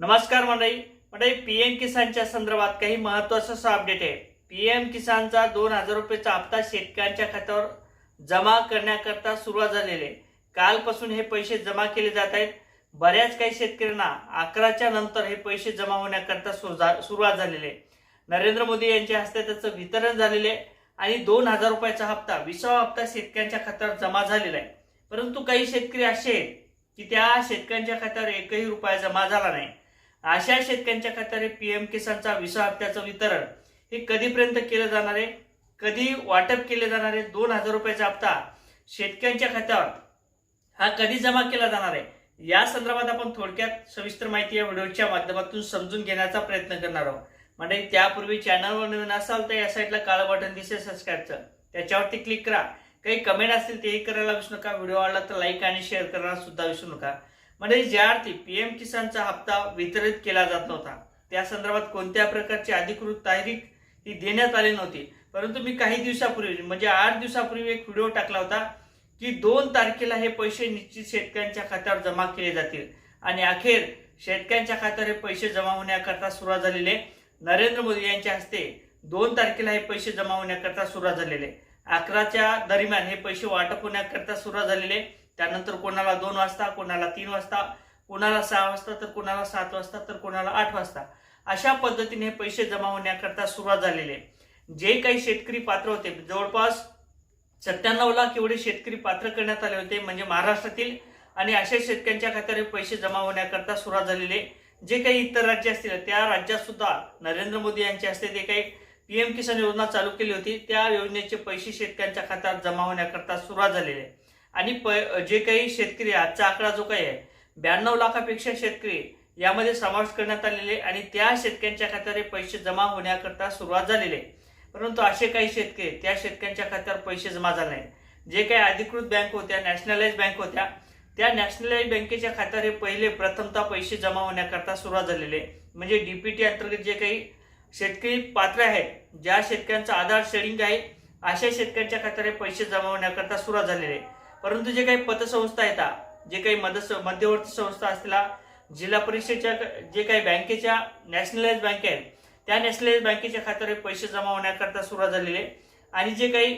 नमस्कार मंडळी. मंडळी पी एम किसानच्या संदर्भात काही महत्वाचं असं अपडेट आहे. पी एम किसानचा दोन हजार रुपयेचा हप्ता शेतकऱ्यांच्या खात्यावर जमा करण्याकरता सुरुवात झालेली आहे. कालपासून हे पैसे जमा केले जात आहेत. बऱ्याच काही शेतकऱ्यांना अकराच्या नंतर हे पैसे जमा होण्याकरता सुरुवात झालेली आहे. नरेंद्र मोदी यांच्या हस्ते त्याचं वितरण झालेले आहे आणि दोन हजार रुपयाचा हप्ता विसावा हप्ता शेतकऱ्यांच्या खात्यावर जमा झालेला आहे. परंतु काही शेतकरी असे आहेत की त्या शेतकऱ्यांच्या खात्यावर एकही रुपया जमा झाला नाही. अशा शेतकऱ्यांच्या खात्याने पीएम किसानचा विसा हप्त्याचं वितरण हे कधीपर्यंत केलं जाणार आहे? कधी वाटप केले जाणार आहे? दोन हजार रुपयाचा हप्ता शेतकऱ्यांच्या खात्यावर हा कधी जमा केला जाणार आहे? या संदर्भात आपण थोडक्यात सविस्तर माहिती या व्हिडिओच्या माध्यमातून समजून घेण्याचा प्रयत्न करणार आहोत. म्हणजे त्यापूर्वी चॅनलवर नवीन असाल तर या साईडला काळं बटन दिसेल सबस्क्राईबचं. त्याच्यावरती क्लिक करा. काही कमेंट असतील तेही करायला विसरू नका. व्हिडिओ आवडला तर लाईक आणि शेअर करायला सुद्धा विसरू नका. म्हणजे ज्या अर्थी पीएम किसानचा हप्ता वितरित केला जात नव्हता. त्या संदर्भात कोणत्या प्रकारची अधिकृत तारीख ही देण्यात आली नव्हती. परंतु मी काही दिवसापूर्वी म्हणजे आठ दिवसापूर्वी एक व्हिडिओ टाकला होता की दोन तारखेला हे पैसे निश्चित शेतकऱ्यांच्या खात्यावर जमा केले जातील. आणि अखेर शेतकऱ्यांच्या खात्यावर हे पैसे जमा होण्याकरता सुरुवात झालेले नरेंद्र मोदी यांच्या हस्ते दोन तारखेला हे पैसे जमा होण्याकरता सुरुवात झालेले अकराच्या दरम्यान हे पैसे वाटप होण्याकरता सुरुवात झालेले त्यानंतर कोणाला दोन वाजता कोणाला तीन वाजता कोणाला सहा वाजता तर कोणाला सात वाजता तर कोणाला आठ वाजता. अशा पद्धतीने हे पैसे जमा होण्याकरता सुरुवात झालेले जे काही शेतकरी पात्र होते जवळपास सत्त्याण्णव लाख एवढे शेतकरी पात्र करण्यात आले होते म्हणजे महाराष्ट्रातील आणि अशा शेतकऱ्यांच्या खात्यावर हे पैसे जमा होण्याकरता सुरुवात झालेले जे काही इतर राज्य असतील त्या राज्यात सुद्धा नरेंद्र मोदी यांचे असते ते काही पीएम किसान योजना चालू केली होती त्या योजनेचे पैसे शेतकऱ्यांच्या खात्यात जमा होण्याकरता सुरुवात झालेली आहे. आणि प जे काही शेतकरी आजचा आकडा जो काही आहे ब्याण्णव लाखापेक्षा शेतकरी यामध्ये समावेश करण्यात आलेले आणि त्या शेतकऱ्यांच्या खात्यावर पैसे जमा होण्याकरता सुरुवात झालेली आहे. परंतु असे काही शेतकरी त्या शेतकऱ्यांच्या खात्यावर पैसे जमा झाले नाहीत. जे काही अधिकृत बँक होत्या नॅशनलाइज बँक होत्या त्या नॅशनलाइज बँकेच्या खात्यावर हे पहिले प्रथमतः पैसे जमा होण्याकरता सुरुवात झालेले आहे. म्हणजे डीपीटी अंतर्गत जे काही शेतकरी पात्र आहेत ज्या शेतकऱ्यांचं आधार शेडिंग आहे अशा शेतकऱ्यांच्या खात्यावर पैसे जमा होण्याकरता सुरुवात झालेली आहे. परंतु जे काही पतसंस्था येतात जे काही मदत मध्यवर्ती संस्था असतील जिल्हा परिषदेच्या जे काही बँकेच्या नॅशनलाइज बँक आहेत त्या नॅशनलाइज बँकेच्या खात्यावर पैसे जमा होण्याकरता सुरुवात झालेली आहे. आणि जे काही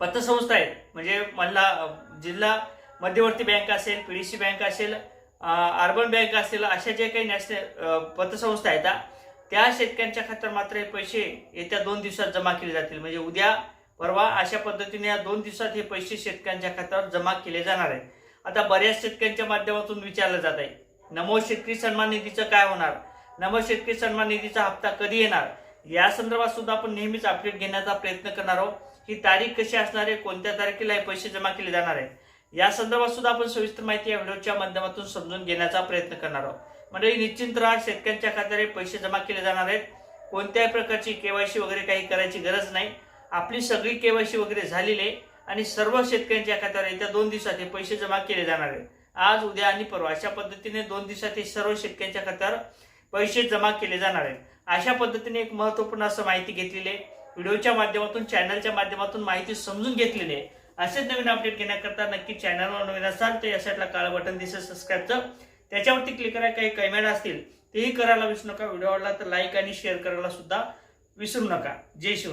पतसंस्था आहेत म्हणजे मला जिल्हा मध्यवर्ती बँक असेल पीडीसी बँक असेल अर्बन बँक असेल अशा जे काही नॅशनल पतसंस्था आहेत त्या शेतकऱ्यांच्या खात्यावर मात्र हे पैसे येत्या दोन दिवसात जमा केले जातील. म्हणजे उद्या परवा अशा पद्धतीने या दोन दिवसात हे पैसे शेतकऱ्यांच्या खात्यावर जमा केले जाणार आहेत. आता बऱ्याच शेतकऱ्यांच्या माध्यमातून विचारलं जात आहे नमो शेतकरी सन्मान निधीचं काय होणार? नमो शेतकरी सन्मान निधीचा हप्ता कधी येणार? या संदर्भात सुद्धा आपण नेहमीच अपडेट घेण्याचा प्रयत्न करणार आहोत. ही तारीख कशी असणार आहे? कोणत्या तारखेला हे पैसे जमा केले जाणार आहेत? या संदर्भात सुद्धा आपण सविस्तर माहिती या व्हिडिओच्या माध्यमातून समजून घेण्याचा प्रयत्न करणार आहोत. म्हणजे निश्चित राहा शेतकऱ्यांच्या खात्यावर हे पैसे जमा केले जाणार आहेत. कोणत्याही प्रकारची केवायसी वगैरे काही करायची गरज नाही. आपली सगळी केवायसी वगैरे झालेली आहे आणि सर्व शेतकऱ्यांच्या खात्यावर येत्या दोन दिवसात हे पैसे जमा केले जाणार आहेत. आज उद्या आणि परवा अशा पद्धतीने दोन दिवसात हे सर्व शेतकऱ्यांच्या खात्यावर पैसे जमा केले जाणार आहेत. अशा पद्धतीने एक महत्त्वपूर्ण असं माहिती घेतलेली आहे. व्हिडिओच्या माध्यमातून चॅनलच्या माध्यमातून माहिती समजून घेतलेली आहे. असेच नवीन अपडेट घेण्याकरता नक्की चॅनलवर नवीन असाल तर या साईडला काळं बटन दिसेल सबस्क्राईबचं त्याच्यावरती क्लिक करा काही कमेंट असतील तेही करायला विसरू नका. व्हिडिओ आवडला तर लाईक आणि शेअर करायला सुद्धा विसरू नका. जय शिवराय.